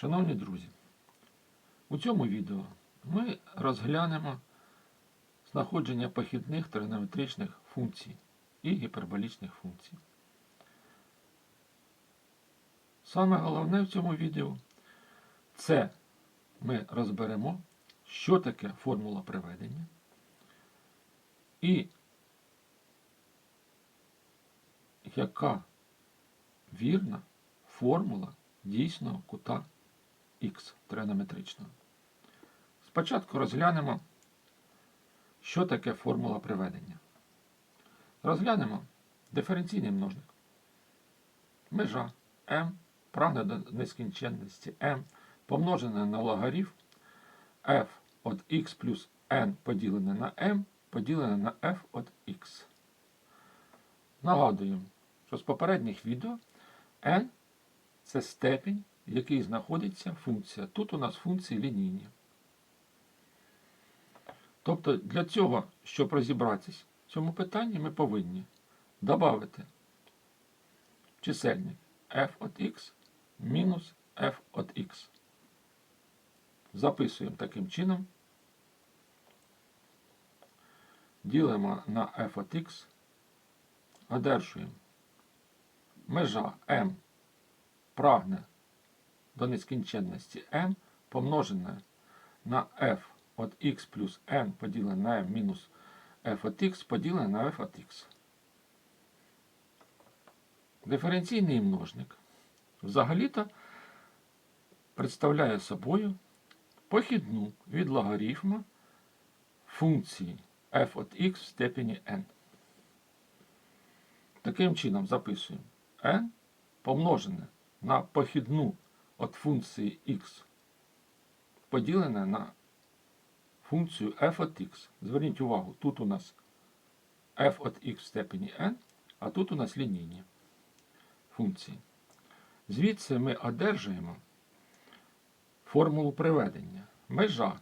Шановні друзі, у цьому відео ми розглянемо знаходження похідних тригонометричних функцій і гіперболічних функцій. Саме головне в цьому відео це ми розберемо, що таке формула приведення і яка вірна формула дійсного кута х тригонометричного. Спочатку розглянемо, що таке формула приведення. Розглянемо диференційний множник. Межа m прагне до нескінченності m помножене на логарифм f от x плюс n поділене на m поділене на f от x. Нагадуємо, що з попередніх відео n це степінь, в якій знаходиться функція. Тут у нас функції лінійні. Тобто для цього, щоб розібратися в цьому питанні, ми повинні додати чисельник f от x мінус f от x. Записуємо таким чином. Ділимо на f от x, одержуємо межа m прагне до нескінченності m помножене на f от x плюс n поділене на m мінус f от x поділене на f от x. Диференційний множник взагалі-то представляє собою похідну від логарифма функції f от x в степені n. Таким чином записуємо n помножене на похідну від функції x поділене на функцію f от x. Зверніть увагу, тут у нас f от x в степені n, а тут у нас лінійні функції. Звідси ми одержуємо формулу приведення. Межа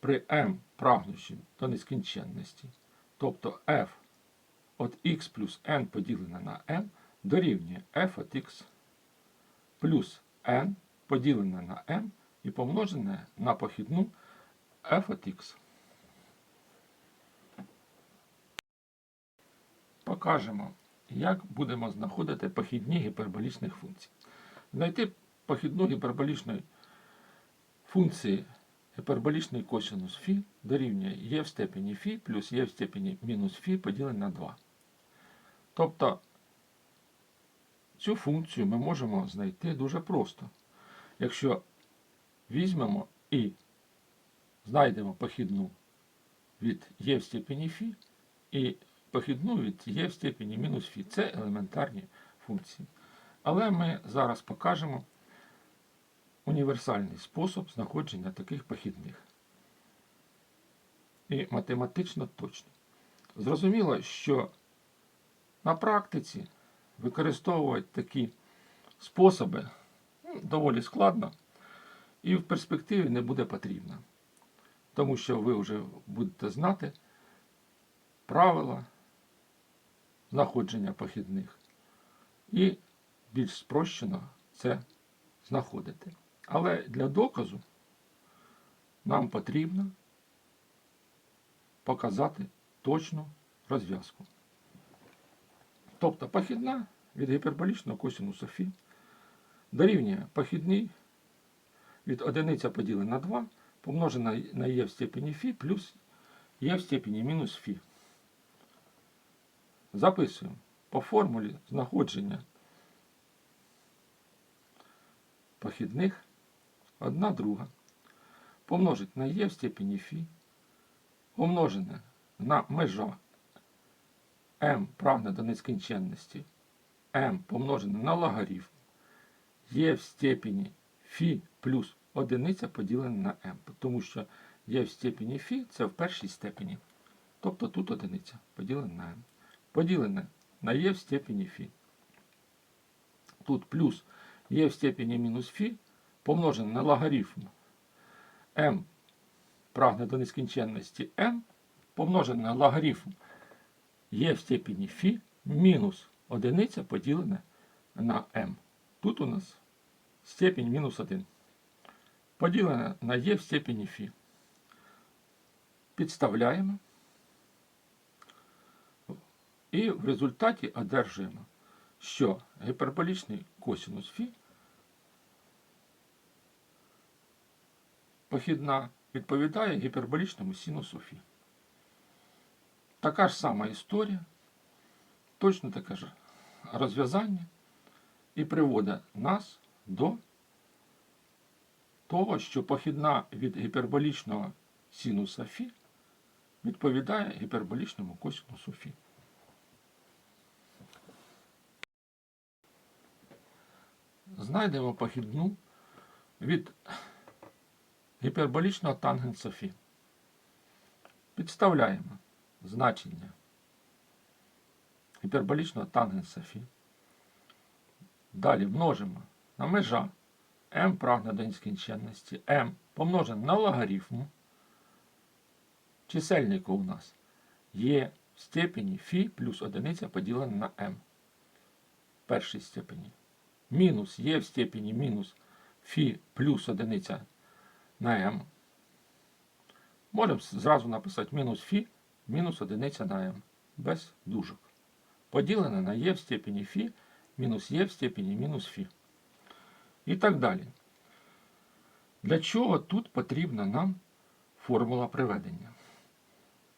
при m прагнущим до нескінченності, тобто f от x плюс n поділене на m дорівнює f от x плюс n поділене на m і помножене на похідну f от x. Покажемо, як будемо знаходити похідні гіперболічних функцій. Знайти похідну гіперболічної функції гіперболічний косинус φ дорівнює є в степені φ плюс є в степені мінус φ поділене на 2. Тобто цю функцію ми можемо знайти дуже просто. Якщо візьмемо і знайдемо похідну від є в степені φ і похідну від є в степені мінус φ. Це елементарні функції. Але ми зараз покажемо універсальний спосіб знаходження таких похідних. І математично точно. Зрозуміло, що на практиці використовувати такі способи ну, доволі складно і в перспективі не буде потрібно. Тому що ви вже будете знати правила знаходження похідних і більш спрощено це знаходити. Але для доказу нам потрібно показати точну розв'язку. Тобто похідна від гіперболічного косинуса Фі дорівнює похідний від одиниця поділена на 2 помножена на Е в степені Фі плюс Е в степені мінус Фі. Записуємо. По формулі знаходження похідних 1 друга. Помножить на Е в степені Фі умножене на межа m прагне до нескінченності m помножене на логарифм є в степені φ плюс одиниця поділене на m, тому що є в степені φ це в першій степені. Тобто тут одиниця поділене на m. Поділене на є в степені φ. Тут плюс є в степені мінус φ помножене на логарифм m прагне до нескінченності m помножене на логарифм є в степені φ мінус одиниця поділене на m. Тут у нас степень мінус 1. Поділене на є в степені фі. Підставляємо. І в результаті одержуємо, що гіперболічний косинус фі похідна відповідає гіперболічному синусу фі. Така ж сама історія, точно таке ж розв'язання і приводить нас до того, що похідна від гіперболічного синуса фі відповідає гіперболічному косинусу фі. Знайдемо похідну від гіперболічного тангенса фі. Підставляємо значення гіперболічного тангенса фі. Далі множимо на межа m прагне до нескінченності, m помножено на логарифм. Чисельнику у нас є в степені фі плюс одиниця поділене на m. В першій степені. Мінус є в степені мінус фі плюс одиниця на m. Можемо зразу написати мінус фі мінус одиниця на m. Без дужок. Поділене на є в степені фі мінус є в степені мінус фі. І так далі. Для чого тут потрібна нам формула приведення?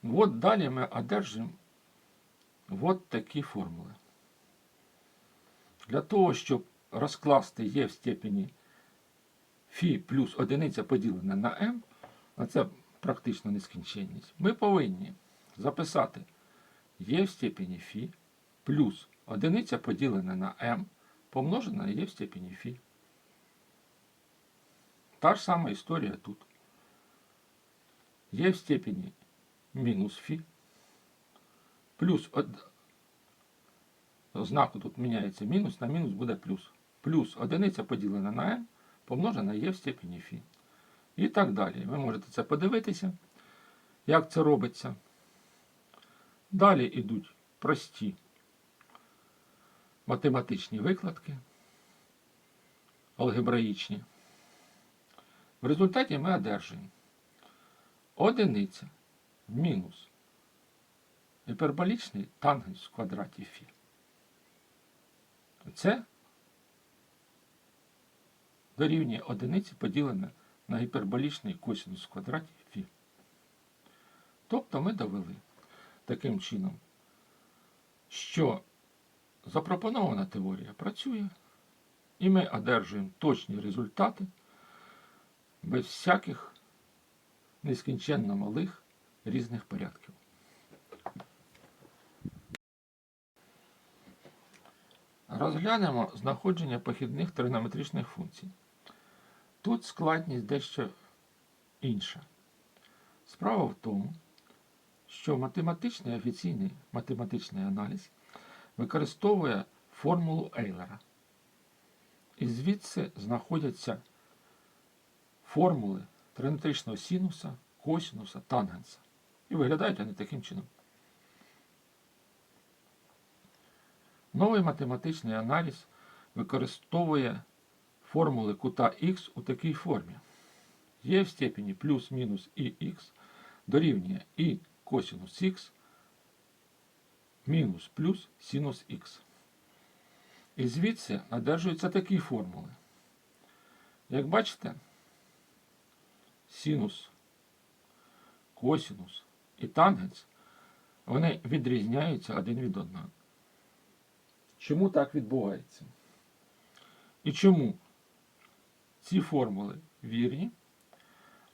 От далі ми одержимо от такі формули. Для того, щоб розкласти є в степені фі плюс одиниця поділене на m, а це практично нескінченність, ми повинні записати є в степені фі плюс одиниця поділене на m помножена на є в степені фі. Та ж сама історія тут. Є в степені мінус фі. Плюс од... знаку тут міняється мінус, на мінус буде плюс. Плюс одиниця поділена на m помножена на є в степені фі. І так далі. Ви можете це подивитися, як це робиться. Далі йдуть прості математичні викладки, алгебраїчні. В результаті ми одержуємо одиниця мінус гіперболічний тангенс в квадраті фі. Це дорівнює одиниці поділене на гіперболічний косинус в квадраті фі. Тобто ми довели таким чином, що запропонована теорія працює, і ми одержуємо точні результати без всяких нескінченно малих різних порядків. Розглянемо знаходження похідних тригонометричних функцій. Тут складність дещо інша. Справа в тому, що математичний офіційний математичний аналіз використовує формулу Ейлера. І звідси знаходяться формули тригонометричного синуса, косинуса, тангенса. І виглядають вони таким чином. Новий математичний аналіз використовує формули кута х у такій формі. Є в степені плюс-мінус іх дорівнює і косинус х мінус плюс синус х. І звідси одержуються такі формули. Як бачите, синус, косинус і тангенс, вони відрізняються один від одного. Чому так відбувається? І чому ці формули вірні,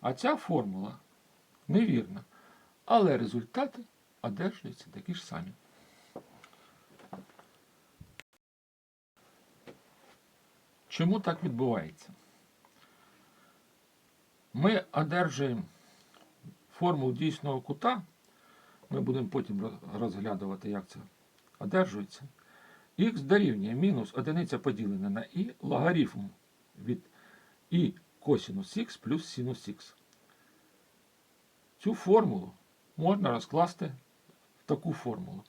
а ця формула невірна. Але результати одержуються такі ж самі. Чому так відбувається? Ми одержуємо формулу дійсного кута. Ми будемо потім розглядувати, як це одержується. Х дорівнює мінус одиниця поділена на і логарифм від і косинус х плюс синус х. Цю формулу можна розкласти в таку формулу.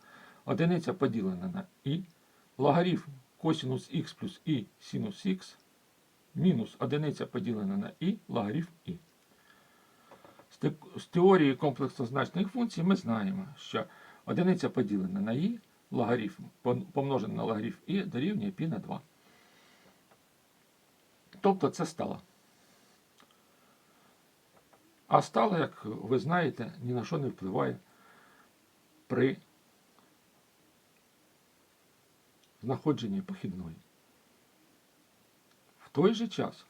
Одиниця поділена на і, логарифм косинус х плюс і синус х мінус одиниця поділена на і логарифм і. З те- теорії комплекснозначних функцій ми знаємо, що одиниця поділена на і, логарифм помножена на логарифм і дорівнює π на 2. Тобто це стало. А стало, як ви знаєте, ні на що не впливає при знаходженні похідної. В той же час,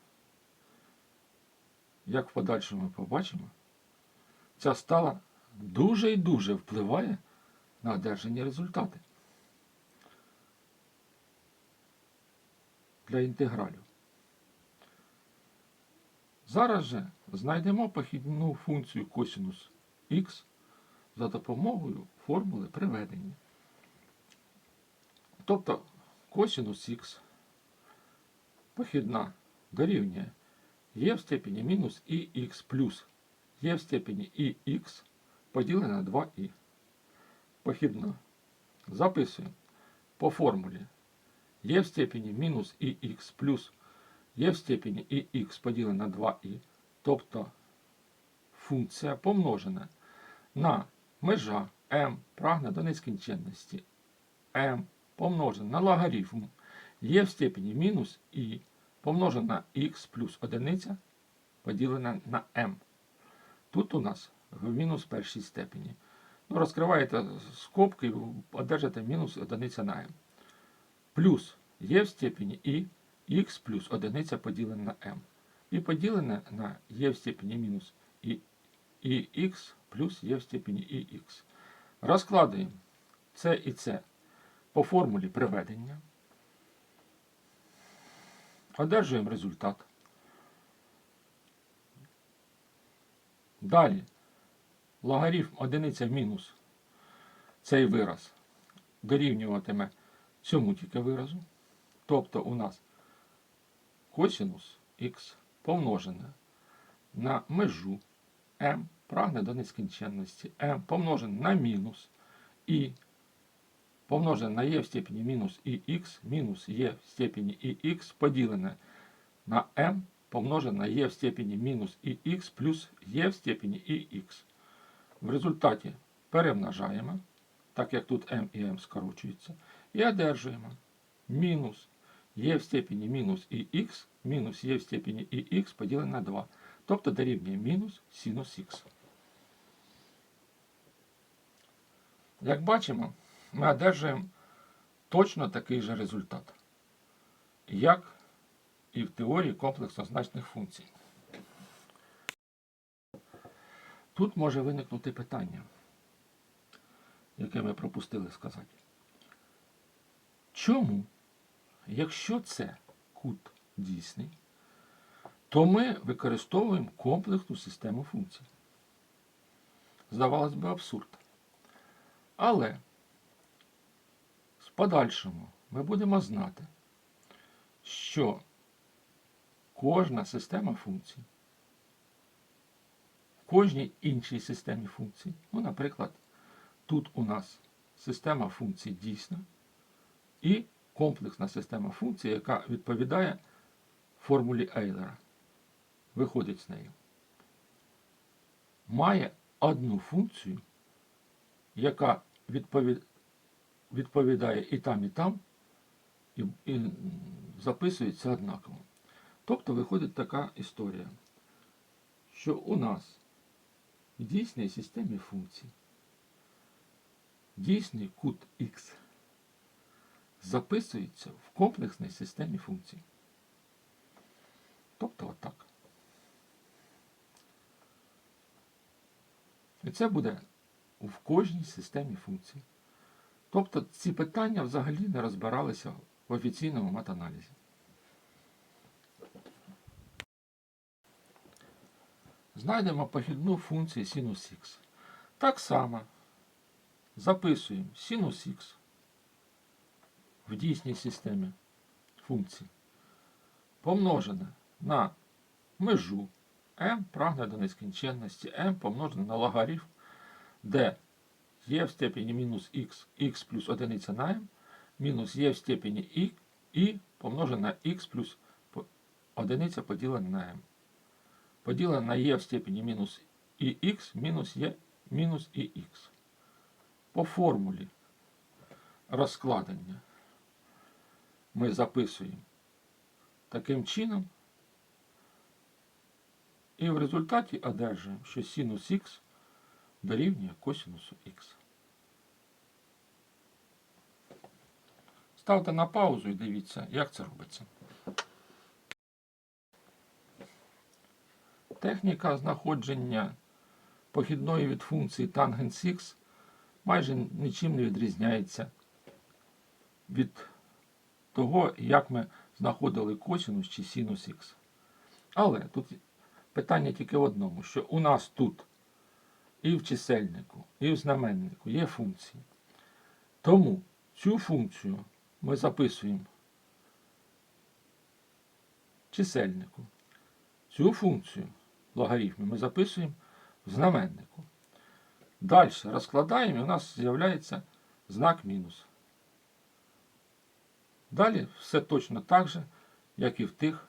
як в подальшому побачимо, ця стала дуже і дуже впливає на одержані результати для інтегралів. Зараз же знайдемо похідну функцію косинус х за допомогою формули приведення. Тобто косинус х похідна дорівнює є в степені мінус іх плюс є в степені іх поділене на 2і. Похідна. Записуємо по формулі є в степені мінус іх плюс є в степені іх поділене на 2і. Тобто функція помножена на межа m прагне до нескінченності m помножена на логарифм є в степені мінус і помножена на х плюс одиниця поділена на m. Тут у нас в мінус першій степені. Ну, розкриваєте скобки, одержите мінус одиниця на m. Плюс є в степені і х плюс одиниця поділене на m. І поділене на є в степені мінус і, і х плюс є в степені і х. Розкладуємо це і це по формулі приведення. Одержуємо результат. Далі логарифм одиниця мінус цей вираз дорівнюватиме цьому тільки виразу. Тобто у нас косинус х помножене на межу m прагне до нескінченності m помножене на мінус і помножене на e в степені мінус іx мінус e в степені іx поділене на m помножене на e в степені мінус іx плюс e в степені іx. В результаті перемножаємо, так як тут m і m скорочуються, і одержуємо мінус e в степені мінус іx мінус e в степені іx поділене на 2. Тобто дорівнює мінус синус х. Як бачимо, ми одержуємо точно такий же результат, як і в теорії комплекснозначних функцій. Тут може виникнути питання, яке ми пропустили сказати. Чому, якщо це кут дійсний, то ми використовуємо комплексну систему функцій? Здавалось би, абсурд. Але в подальшому ми будемо знати, що кожна система функцій, в кожній іншій системі функцій, ну, наприклад, тут у нас система функцій дійсна і комплексна система функцій, яка відповідає формулі Ейлера, виходить з нею, має одну функцію, яка відповідає і там, і там, і, і записується однаково. Тобто виходить така історія, що у нас в дійсній системі функцій дійсний кут Х записується в комплексній системі функцій. Тобто отак. І це буде в кожній системі функцій. Тобто ці питання взагалі не розбиралися в офіційному матаналізі. Знайдемо похідну функцію синус х. Так само записуємо синус х в дійсній системі функцій помножене на межу m прагне до нескінченності m помножене на логарифм, де є в степені мінус х, х плюс одиниця на m, мінус є в степені і, і помножене на х плюс одиниця поділена на m. Поділена на e в степені мінус ix мінус e мінус ix. По формулі розкладення ми записуємо таким чином. І в результаті одержуємо, що синус х дорівнює косинусу х. Ставте на паузу і дивіться, як це робиться. Техніка знаходження похідної від функції тангенс х майже нічим не відрізняється від того, як ми знаходили косинус чи синус х. Але тут питання тільки в одному, що у нас тут і в чисельнику, і в знаменнику є функції. Тому цю функцію ми записуємо в чисельнику. Цю функцію логарифму ми записуємо в знаменнику. Далі розкладаємо і у нас з'являється знак мінус. Далі все точно так же, як і в тих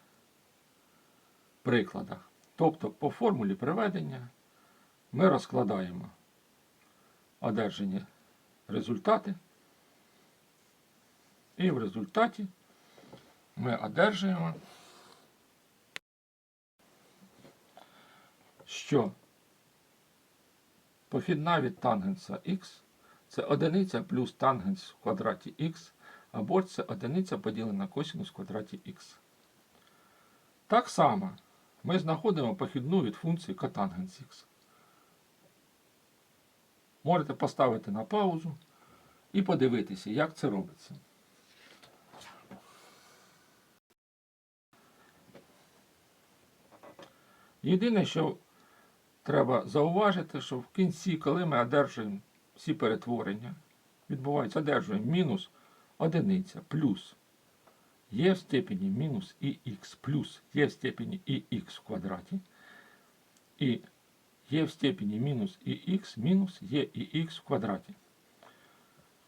прикладах. Тобто по формулі приведення ми розкладаємо одержані результати. І в результаті ми одержуємо, що похідна від тангенса х це одиниця плюс тангенс в квадраті х, або це одиниця поділена на косинус в квадраті х. Так само ми знаходимо похідну від функції котангенс х. Можете поставити на паузу і подивитися, як це робиться. Єдине, що треба зауважити, що в кінці, коли ми одержуємо всі перетворення, відбувається, одержуємо мінус одиниця плюс є в степені мінус ix плюс є в степені ix в квадраті, і є в степені мінус ix мінус є ix в квадраті.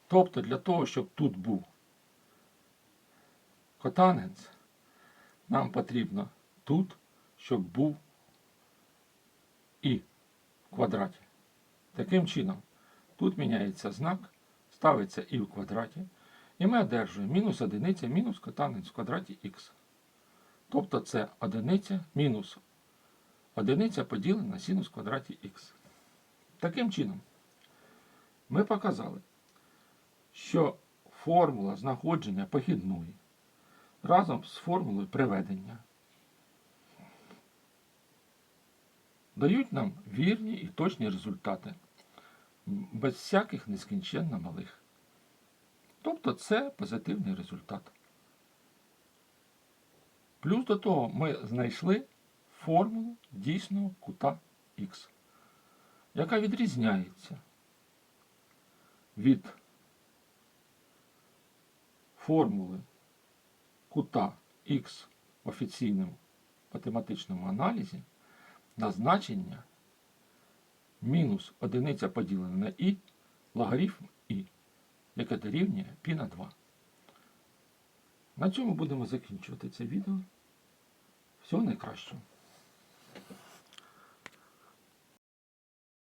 Тобто для того, щоб тут був котангенс, нам потрібно тут, щоб був і в квадраті. Таким чином, тут міняється знак, ставиться і в квадраті, і ми одержуємо мінус одиниця мінус котангенс в квадраті х. Тобто це одиниця мінус одиниця поділена на синус в квадраті х. Таким чином, ми показали, що формула знаходження похідної разом з формулою приведення дають нам вірні і точні результати, без всяких нескінченно малих. Тобто це позитивний результат. Плюс до того ми знайшли формулу дійсного кута Х, яка відрізняється від формули кута Х в офіційному математичному аналізі на значення мінус одиниця поділена на і логарифм яке дорівнює π на 2. На цьому будемо закінчувати це відео. Всього найкращого.